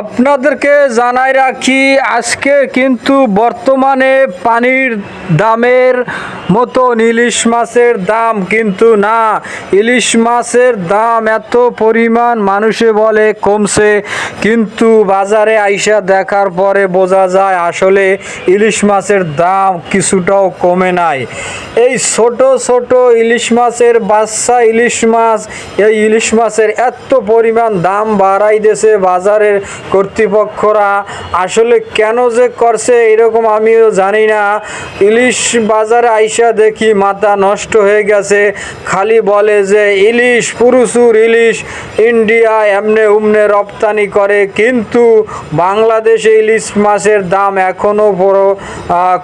আপনাদেরকে জানাই রাখি, আজকে কিন্তু বর্তমানে পানির দামের মতন ইলিশ মাছের দাম কিন্তু না। ইলিশ মাছের দাম এত পরিমাণ মানুষে বলে, কমছে। কিন্তু বাজারে আইসা দেখার পরে বোঝা যায় আসলে ইলিশ মাছের দাম কিছুটাও কমে নাই। এই ছোট ছোট ইলিশ মাছের বাচ্চা ইলিশ মাছ, এই ইলিশ মাছের এত পরিমাণ দাম বাড়াই দিয়েছে বাজারের কর্তৃপক্ষরা আসলে কেন যে করছে এরকম আমিও জানি না। ইলিশ বাজারে আইসা দেখি মাথা নষ্ট হয়ে গেছে। খালি বলে যে ইলিশ, প্রচুর ইলিশ ইন্ডিয়া এমনে উমনে রপ্তানি করে। কিন্তু বাংলাদেশে ইলিশ মাছের দাম এখনও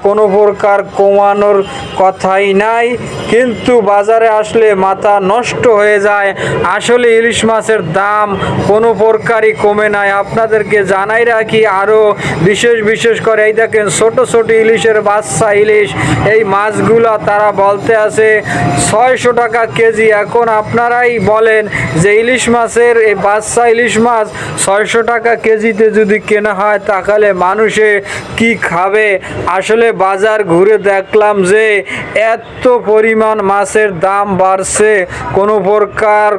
কোনো প্রকার কমানোর কথাই নাই। কিন্তু বাজারে আসলে মাথা নষ্ট হয়ে যায়। আসলে ইলিশ মাছের দাম কোনো প্রকারই কমে নাই। আপনাদেরকে জানাই রাখি আরও বিশেষ বিশেষ করে এই দেখেন ছোট ছোট ইলিশের বাচ্চা ইলিশ, এই মাছগুলা তারা বলতে আছে ছয়শো টাকা কেজি। এখন আপনারাই বলেন যে ইলিশ মাছের এই বাচ্চা ইলিশ মাছ ছয়শো টাকা কেজিতে যদি কেনা হয়, তাহলে মানুষে কি খাবে? আসলে বাজার ঘুরে দেখলাম যে এত পরিমাণ মাছের দাম বাড়ছে, কোনো প্রকার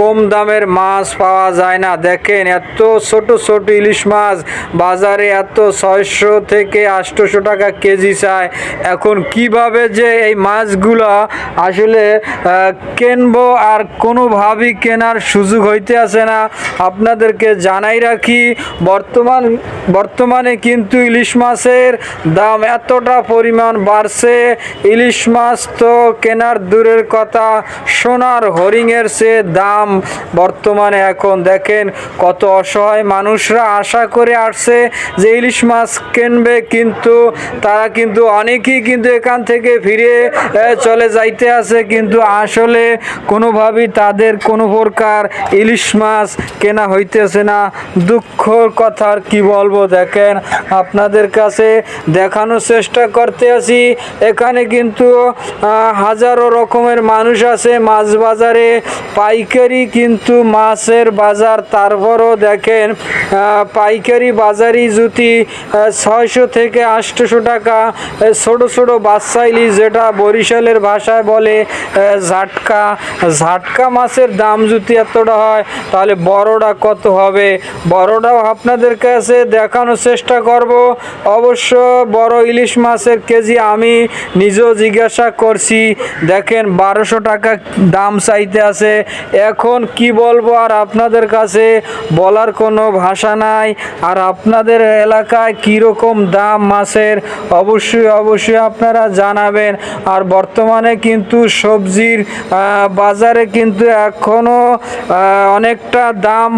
কম দামের মাছ পাওয়া যায় না। দেখেন এত ছোট ছোট ইলিশ মাছ বাজারে এত ছয়শো থেকে আটশোশো টাকা কেজি চায়। এখন কীভাবে যে এই মাছগুলো আসলে কিনবো আর কোনোভাবেই কেনার সুযোগ হইতে আসে না। আপনাদেরকে জানাই রাখি, বর্তমান, বর্তমানে কিন্তু ইলিশ মাছের দাম এতটা পরিমাণ বাড়ছে। ইলিশ মাছ তো কেনার দূরের কথা, সোনার হরিংয়ের সে দাম বর্তমানে এখন দেখেন কত অসহায় মানুষরা আশা করে আসছে যে ইলিশ মাছ কিনবে, কিন্তু তারা কিন্তু অনেকেই কিন্তু এখান থেকে ফিরে চলে যাইতে আছে। কিন্তু আসলে কোনোভাবেই তাদের কোনো প্রকার ইলিশ মাছ কেনা হইতেছে না। দুঃখর কথার কি বলব, দেখেন আপনাদের কাছে দেখানোর চেষ্টা করতে আছি। এখানে কিন্তু হাজারো রকমের মানুষ আছে মাছ বাজারে। পাইকারি কিন্তু মাছের বাজার, তারপরও দেখেন পাইকারি বাজারি যদি ছয়শো থেকে আটশোশো টাকা ছোট ছোট বাচ্চা ইলিশ যেটা বরিশালের ভাষায় বলে ঝাটকা। ঝাটকা মাছের দাম যদি এতটা হয়, তাহলে বড়টা কত হবে? বড়টাও আপনাদের কাছে দেখানোর চেষ্টা করব। অবশ্য বড় ইলিশ মাছের কেজি আমি নিজেও জিজ্ঞাসা করছি, দেখেন বারোশো টাকা দাম চাইতে আছে। এখন কি বলব আর আপনাদের কাছে বলার কোনো ভাষা নাই। আর আপনাদের এলাকায় কীরকম দাম মাছের, অবশ্যই অবশ্যই আপনারা জানাবেন। আর বর্তমানে কিন্তু সবজির বাজারে কিন্তু এখনও অনেকটা দাম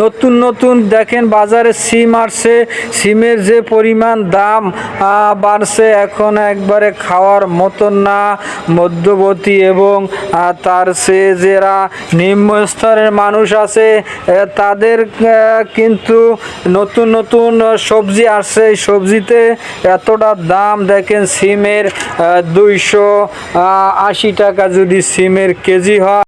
নতুন নতুন দেখেন বাজারে সিম আসছে, সিমের যে পরিমাণ দাম বাড়ছে। এখন একবারে খাওয়ার মতন না, মধ্যবর্তী এবং তার সে যারা নিম্ন স্তরের মানুষ আছে তাদের কিন্তু নতুন নতুন সবজি আসছে। এই সবজিতে এতটা দাম, দেখেন সিমের দুইশো আশি টাকা যদি সিমের কেজি হয়।